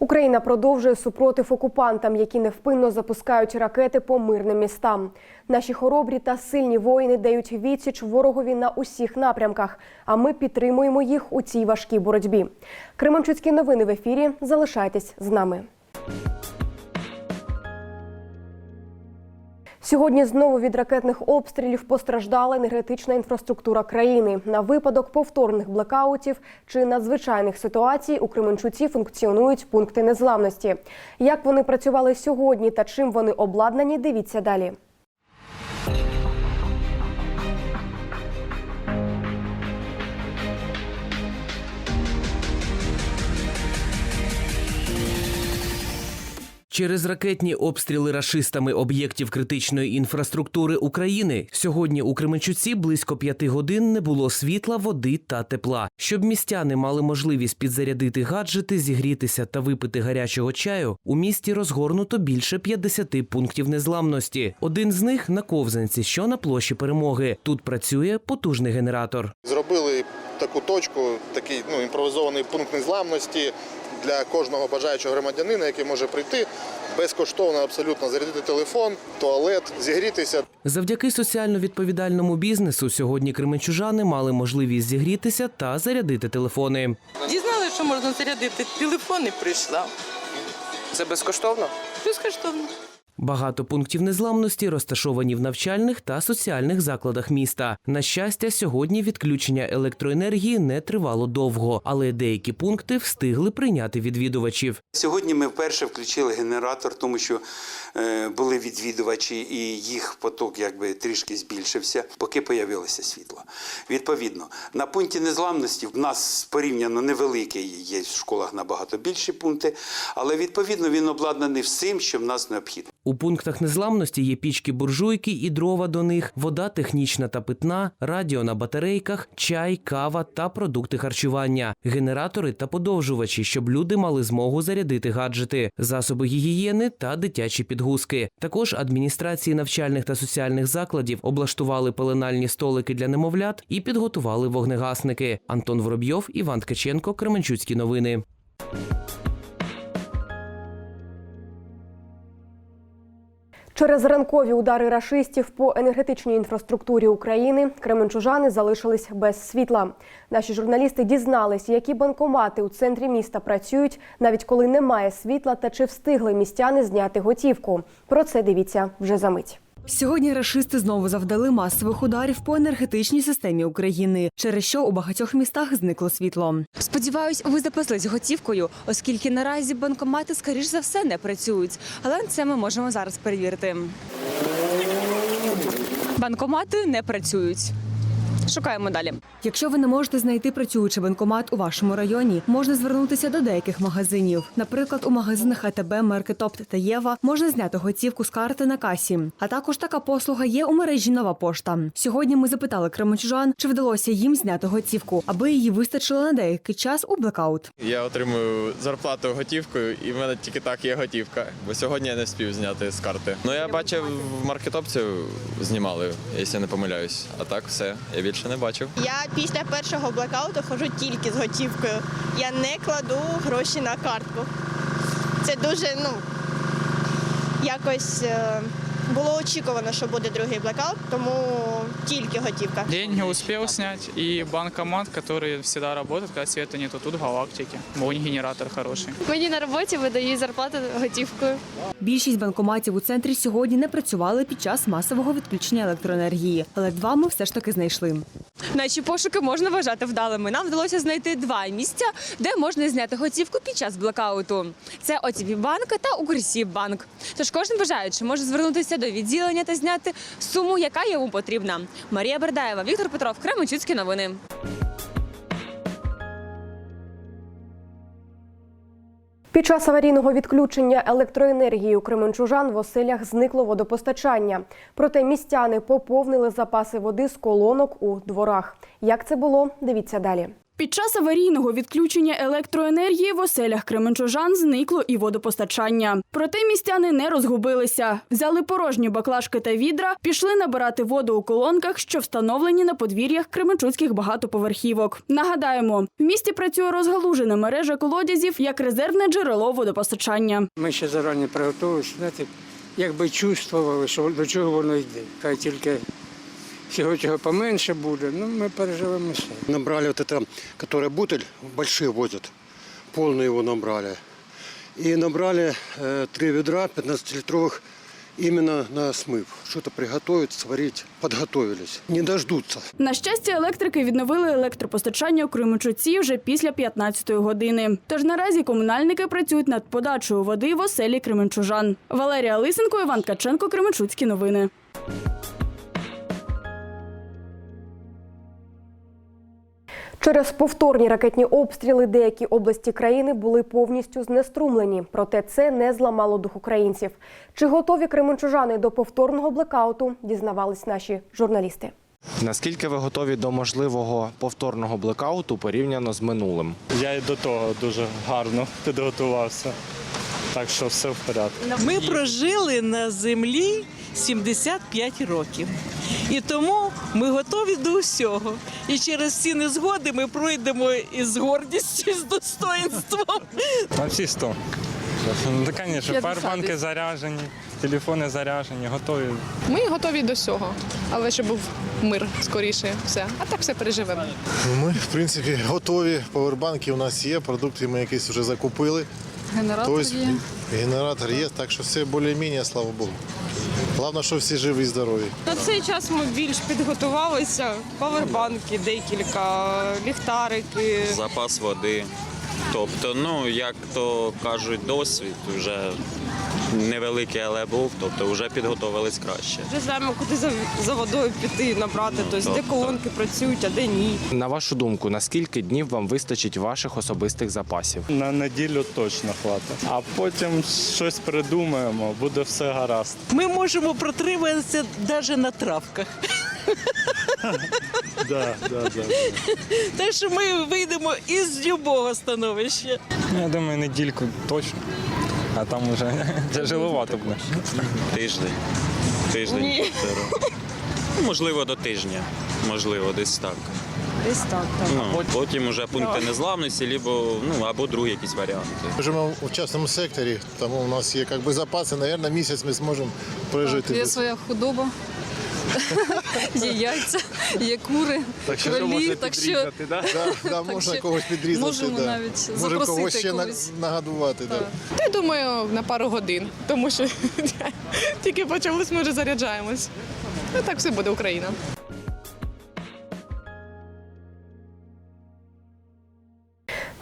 Україна продовжує супротив окупантам, які невпинно запускають ракети по мирним містам. Наші хоробрі та сильні воїни дають відсіч ворогові на усіх напрямках. А ми підтримуємо їх у цій важкій боротьбі. Кременчуцькі новини в ефірі. Залишайтесь з нами. Сьогодні знову від ракетних обстрілів постраждала енергетична інфраструктура країни. На випадок повторних блекаутів чи надзвичайних ситуацій у Кременчуці функціонують пункти незламності. Як вони працювали сьогодні та чим вони обладнані, дивіться далі. Через ракетні обстріли рашистами об'єктів критичної інфраструктури України сьогодні у Кременчуці близько п'яти годин не було світла, води та тепла. Щоб містяни мали можливість підзарядити гаджети, зігрітися та випити гарячого чаю. У місті розгорнуто більше 50 пунктів незламності. Один з них на ковзанці, що на площі перемоги. Тут працює потужний генератор. Зробили таку точку, такий ну, імпровізований пункт незламності для кожного бажаючого громадянина, який може прийти безкоштовно абсолютно зарядити телефон, туалет, зігрітися. Завдяки соціально відповідальному бізнесу сьогодні кременчужани мали можливість зігрітися та зарядити телефони. Дізналися, що можна зарядити телефон і прийшла. Це безкоштовно? Безкоштовно. Багато пунктів незламності розташовані в навчальних та соціальних закладах міста. На щастя, сьогодні відключення електроенергії не тривало довго, але деякі пункти встигли прийняти відвідувачів. Сьогодні ми вперше включили генератор, тому що е, були відвідувачі, і їх поток якби трішки збільшився, поки появилося світло. Відповідно, на пункті незламності в нас порівняно невеликий, є в школах набагато більші пункти, але відповідно він обладнаний всім, що в нас необхідно. У пунктах незламності є пічки буржуйки і дрова до них, вода технічна та питна, радіо на батарейках, чай, кава та продукти харчування, генератори та подовжувачі, щоб люди мали змогу зарядити гаджети, засоби гігієни та дитячі підгузки. Також адміністрації навчальних та соціальних закладів облаштували пеленальні столики для немовлят і підготували вогнегасники. Антон Воробйов, Іван Ткаченко, Кременчуцькі новини. Через ранкові удари рашистів по енергетичній інфраструктурі України кременчужани залишились без світла. Наші журналісти дізнались, які банкомати у центрі міста працюють, навіть коли немає світла, та чи встигли містяни зняти готівку. Про це дивіться вже за мить. Сьогодні рашисти знову завдали масових ударів по енергетичній системі України, через що у багатьох містах зникло світло. Сподіваюсь, ви запаслись готівкою, оскільки наразі банкомати, скоріш за все, не працюють. Але це ми можемо зараз перевірити. Банкомати не працюють. Шукаємо далі. Якщо ви не можете знайти працюючий банкомат у вашому районі, можна звернутися до деяких магазинів. Наприклад, у магазинах АТБ, Меркетопт та Єва можна зняти готівку з карти на касі. А також така послуга є у мережі Нова пошта. Сьогодні ми запитали кременчужан, чи вдалося їм зняти готівку, аби її вистачило на деякий час у блекаут. Я отримую зарплату готівкою, і в мене тільки так є готівка. Бо сьогодні я не встиг зняти з карти. Ну я бачив в маркетопці знімали, якщо я не помиляюсь. А так все, я більше не бачив. Я після першого блекауту ходжу тільки з готівкою. Я не кладу гроші на картку. Це дуже, ну, якось е, було очікувано, що буде другий блекаут, тому тільки готівка. Деньги успел снять и банкомат, который всегда работает, когда света нету. Тут в галактике. Мой генератор хороший. Мені на роботі видають зарплату готівкою. Більшість банкоматів у центрі сьогодні не працювали під час масового відключення електроенергії, але два ми все ж таки знайшли. Наші пошуки можна вважати вдалими. Нам вдалося знайти два місця, де можна зняти готівку під час блекауту. Це ОТБ банк та Укрсіб-банк. Тож кожен бажаючи може звернутися до відділення та зняти суму, яка йому потрібна. Марія Бердаєва, Віктор Петров, Кременчуцькі новини. Під час аварійного відключення електроенергії у Кременчужан в оселях зникло водопостачання. Проте містяни поповнили запаси води з колонок у дворах. Як це було? Дивіться далі. Під час аварійного відключення електроенергії в оселях Кременчужан зникло і водопостачання. Проте містяни не розгубилися. Взяли порожні баклажки та відра, пішли набирати воду у колонках, що встановлені на подвір'ях кременчуцьких багатоповерхівок. Нагадаємо, в місті працює розгалужена мережа колодязів як резервне джерело водопостачання. Ми ще зарані приготувалися, знаєте, якби чувствували, що до чого воно йде. Хай тільки всього цього поменше буде, ну ми переживемо все. Набрали вот это, который бутыль большие возят, полный его набрали. И набрали э, три ведра 15-литровых именно на смыв. Что-то приготовить, сварить, подготовились. Не дождутся. На щастя, електрики відновили електропостачання у Кременчуці вже після 15-ї години. Тож наразі комунальники працюють над подачею води в оселі Кременчужан. Валерія Лисенко, Іван Каченко, Кременчуцькі новини. Через повторні ракетні обстріли деякі області країни були повністю знеструмлені. Проте це не зламало дух українців. Чи готові кременчужани до повторного блекауту? Дізнавались наші журналісти. Наскільки ви готові до можливого повторного блекауту порівняно з минулим? Я і до того дуже гарно підготувався, так що все в порядку. Ми прожили на землі 75 років. І тому ми готові до усього. І через ці незгоди ми пройдемо із гордістю, і з достоинством. На всі 100. Ну, звісно, 50 павербанки заряжені, телефони заряжені, готові. Ми готові до всього, але щоб був мир скоріше. Все. А так все переживемо. Ми, в принципі, готові. Повербанки у нас є, продукти ми якісь вже закупили. Генератор Тобто є. генератор є, так що все більш-менш, слава Богу. Головне, що всі живі і здорові. На цей час ми більш підготувалися. Павербанки, декілька, ліхтарики. запас води. Тобто, ну як то кажуть, досвід вже невеликий, але був, тобто вже підготовились краще. Вже знаємо, куди за, за водою піти, набрати. Тобто, де колонки працюють, а де ні. На вашу думку, на скільки днів вам вистачить ваших особистих запасів? На неділю точно хватить. А потім щось придумаємо, буде все гаразд. Ми можемо протриматися навіть на травках. Да, да, да. Так що ми вийдемо із будь-якого становища. Ну, Я думаю, недільку точно. А там вже тяжеловато буде. Тиждень. Тиждень. Ні. Ну, можливо, до тижня. Можливо, десь так. Десь так. Ну, потім вже пункти незламності, либо, ну, або другі якісь варіанти. Ми живемо в частному секторі, тому у нас є як би, запаси, мабуть, місяць ми зможемо прожити. Є без- своя худоба, є яйця, є кури, Так що кролі. Так що да? Да, да, можна що когось підрізати. можемо да. навіть Можемо когось ще когось. нагодувати. Да. Та я думаю, на пару годин, тому що тільки почалось, ми вже заряджаємось. Ну так все буде Україна.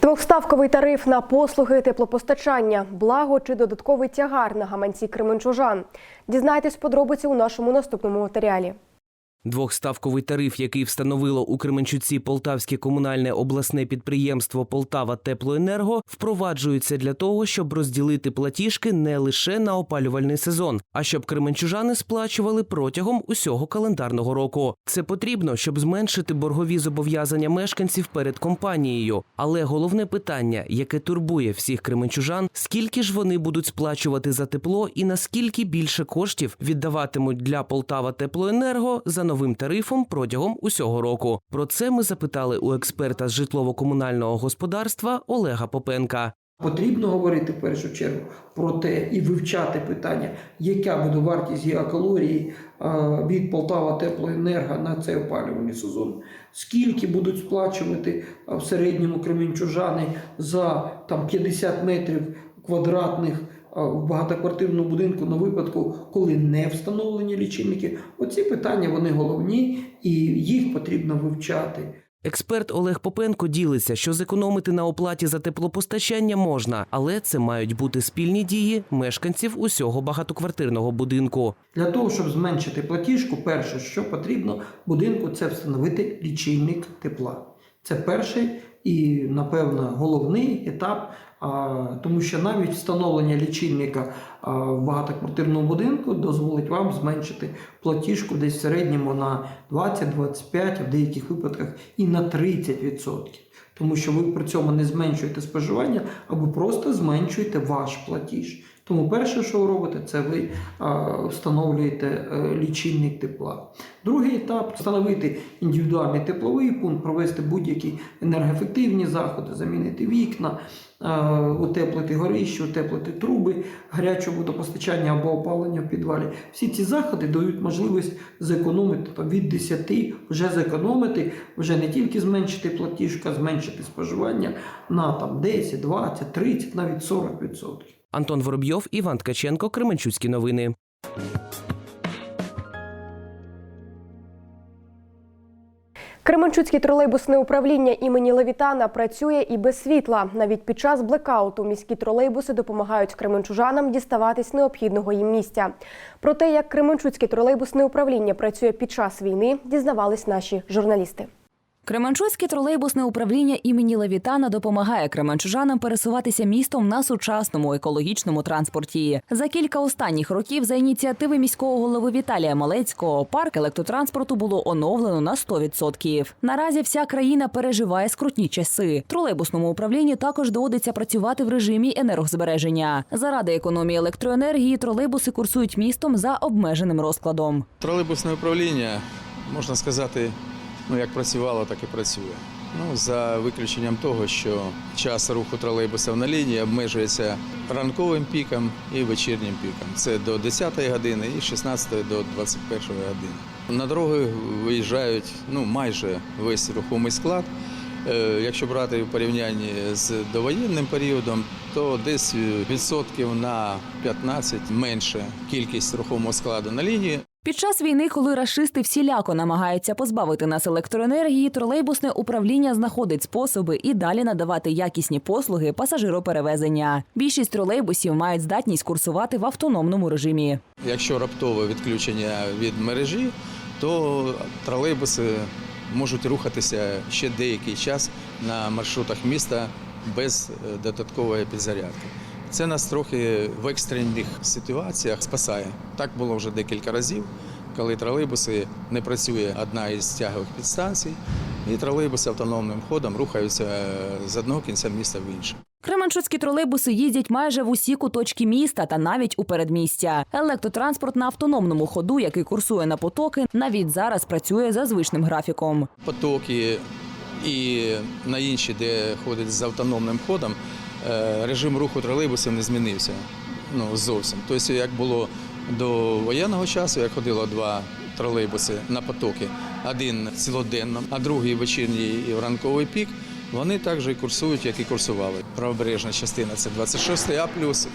Двохставковий тариф на послуги теплопостачання, благо чи додатковий тягар на гаманці кременчужан. Дізнайтесь подробиці у нашому наступному матеріалі. Двохставковий тариф, який встановило у Кременчуці Полтавське комунальне обласне підприємство Полтава Теплоенерго, впроваджується для того, щоб розділити платіжки не лише на опалювальний сезон, а щоб кременчужани сплачували протягом усього календарного року. Це потрібно, щоб зменшити боргові зобов'язання мешканців перед компанією. Але головне питання, яке турбує всіх кременчужан, скільки ж вони будуть сплачувати за тепло і наскільки більше коштів віддаватимуть для Полтава Теплоенерго за новим тарифом протягом усього року. Про це ми запитали у експерта з житлово-комунального господарства Олега Попенка. Потрібно говорити в першу чергу про те і вивчати питання, яка буде вартість гігакалорії а, від Полтава Теплоенерго на цей опалювальний сезон. Скільки будуть сплачувати в середньому кременчужани за там 50 метрів квадратних в багатоквартирному будинку на випадку, коли не встановлені лічильники. Оці питання вони головні і їх потрібно вивчати. Експерт Олег Попенко ділиться, що зекономити на оплаті за теплопостачання можна, але це мають бути спільні дії мешканців усього багатоквартирного будинку. Для того, щоб зменшити платіжку, перше, що потрібно будинку, це встановити лічильник тепла. Це перший і, напевно, головний етап, тому що навіть встановлення лічильника в багатоквартирному будинку дозволить вам зменшити платіжку десь в середньому на 20-25, а в деяких випадках і на 30%. Тому що ви при цьому не зменшуєте споживання, а ви просто зменшуєте ваш платіж. Тому перше, що ви робите, це ви встановлюєте е, лічильник тепла. Другий етап встановити індивідуальний тепловий пункт, провести будь-які енергоефективні заходи, замінити вікна, утеплити горище, утеплити труби, гаряче водопостачання або опалення в підвалі. Всі ці заходи дають можливість зекономити там, від 10, вже зекономити, вже не тільки зменшити платіжку, а зменшити споживання на там, 10, 20, 30, навіть 40%. Антон Воробйов, Іван Ткаченко, Кременчуцькі новини. Кременчуцьке тролейбусне управління імені Левітана працює і без світла. Навіть під час блекауту міські тролейбуси допомагають кременчужанам діставатись необхідного їм місця. Про те, як Кременчуцьке тролейбусне управління працює під час війни, дізнавались наші журналісти. Кременчуцьке тролейбусне управління імені Левітана допомагає кременчужанам пересуватися містом на сучасному екологічному транспорті. За кілька останніх років за ініціативи міського голови Віталія Малецького парк електротранспорту було оновлено на 100%. Наразі вся країна переживає скрутні часи. Тролейбусному управлінню також доводиться працювати в режимі енергозбереження. Заради економії електроенергії тролейбуси курсують містом за обмеженим розкладом. Тролейбусне управління, можна сказати, ну як працювало, так і працює. Ну, за виключенням того, що час руху тролейбусів на лінії обмежується ранковим піком і вечірнім піком. Це до 10-ї години і з 16 до 21 години. На дороги виїжджають ну, майже весь рухомий склад. Е, Якщо брати в порівнянні з довоєнним періодом, то десь відсотків на 15 менше кількість рухомого складу на лінії. Під час війни, коли рашисти всіляко намагаються позбавити нас електроенергії, тролейбусне управління знаходить способи і далі надавати якісні послуги пасажироперевезення. Більшість тролейбусів мають здатність курсувати в автономному режимі. Якщо раптове відключення від мережі, то тролейбуси можуть рухатися ще деякий час на маршрутах міста без е, додаткової підзарядки. Це нас трохи в екстрених ситуаціях спасає. Так було вже декілька разів, коли тролейбуси не працює одна із тягових підстанцій, і тролейбуси автономним ходом рухаються е, з одного кінця міста в інше. Кременчуцькі тролейбуси їздять майже в усі куточки міста та навіть у передмістя. Електротранспорт на автономному ходу, який курсує на потоки, навіть зараз працює за звичним графіком. потоки і на інші, де ходить з автономним ходом, режим руху тролейбусів не змінився ну, зовсім. Тобто, як було до воєнного часу, як ходило два тролейбуси на потоки, один цілоденно, а другий вечірній і в ранковий пік. Вони також і курсують, як і курсували. Правобережна частина це 26 А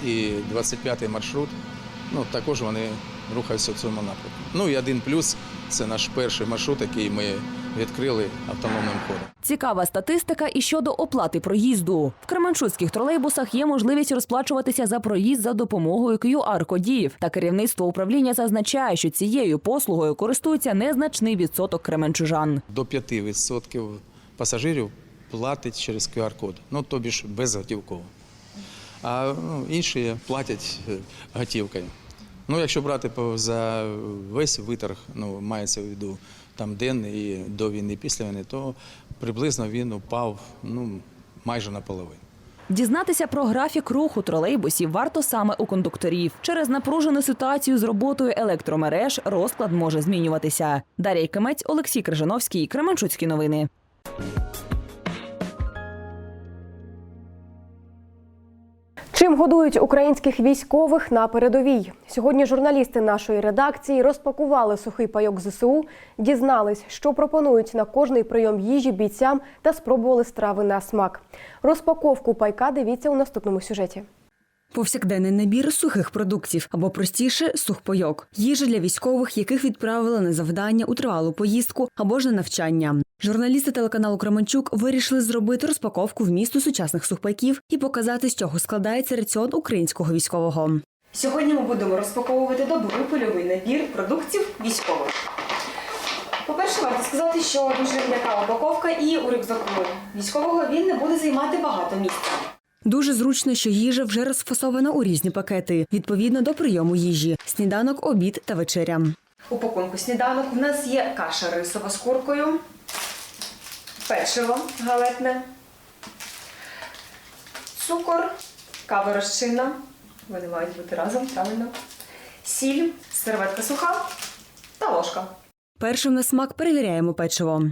і 25 маршрут. Ну, також вони рухаються в цьому напрямку. Ну і один плюс це наш перший маршрут, який ми відкрили автономним ходом. Цікава статистика і щодо оплати проїзду. В кременчуцьких тролейбусах є можливість розплачуватися за проїзд за допомогою QR-кодів. Та керівництво управління зазначає, що цією послугою користується незначний відсоток кременчужан. До 5% пасажирів платить через QR-код, ну тобі ж безготівково. А ну, інші платять е, готівкою. Ну, якщо брати за весь виторг, ну, мається в виду там денний і до війни, після війни, то приблизно він упав ну, майже наполовину. Дізнатися про графік руху тролейбусів варто саме у кондукторів. Через напружену ситуацію з роботою електромереж розклад може змінюватися. Дар'я Кимець, Олексій Крижановський, Кременчуцькі новини. Чим годують українських військових на передовій? Сьогодні журналісти нашої редакції розпакували сухий пайок ЗСУ, дізнались, що пропонують на кожний прийом їжі бійцям та спробували страви на смак. Розпаковку пайка дивіться у наступному сюжеті. Повсякденний набір сухих продуктів або простіше сухпайок. Їжа для військових, яких відправили на завдання у тривалу поїздку або ж на навчання. Журналісти телеканалу Кременчук вирішили зробити розпаковку вмісту сучасних сухпайків і показати, з чого складається раціон українського військового. Сьогодні ми будемо розпаковувати добрий польовий набір продуктів військових. По-перше, варто сказати, що дуже м'яка упаковка і у рюкзаку військового він не буде займати багато місця. Дуже зручно, що їжа вже розфасована у різні пакети відповідно до прийому їжі: сніданок, обід та вечеря. У пакунку сніданок у нас є каша рисова з куркою, печиво галетне, цукор, кава розчинна. Вони мають бути разом, правильно. Сіль, серветка суха та ложка. Першим на смак перевіряємо печиво.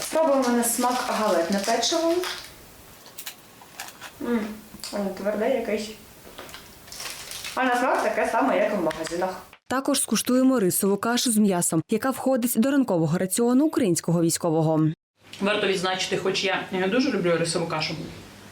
Спробуємо на смак галетне печиво. Воно тверде якесь. А на смак таке саме, як і в магазинах. Також скуштуємо рисову кашу з м'ясом, яка входить до ранкового раціону українського військового. Варто відзначити, хоч я не дуже люблю рисову кашу.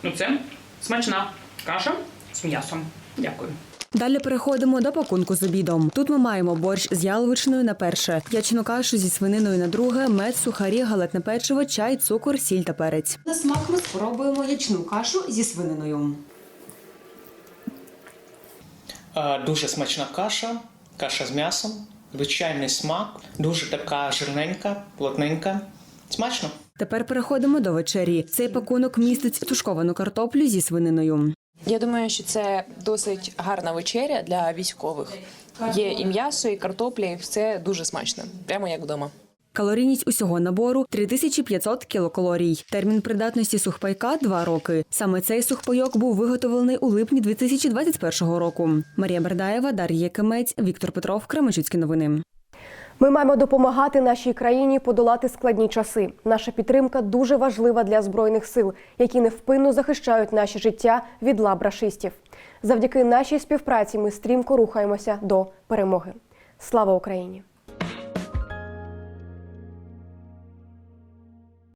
Ну це смачна каша з м'ясом. Дякую. Далі переходимо до пакунку з обідом. Тут ми маємо борщ з яловичиною на перше, ячну кашу зі свининою на друге, мед, сухарі, галетне печиво, чай, цукор, сіль та перець. На смак ми спробуємо ячну кашу зі свининою. Дуже смачна каша, каша з м'ясом, звичайний смак, дуже така жирненька, плотненька. Смачно. Тепер переходимо до вечері. Цей пакунок містить тушковану картоплю зі свининою. Я думаю, що це досить гарна вечеря для військових. Є і м'ясо, і картопля, і все дуже смачно, прямо як вдома. Калорійність усього набору 3500 кілокалорій. Термін придатності сухпайка 2 роки. Саме цей сухпайок був виготовлений у липні 2021 року. Марія Бердаєва, Дар'я Якимець, Віктор Петров, Кременчуцькі новини. Ми маємо допомагати нашій країні подолати складні часи. Наша підтримка дуже важлива для збройних сил, які невпинно захищають наші життя від лап рашистів. Завдяки нашій співпраці ми стрімко рухаємося до перемоги. Слава Україні!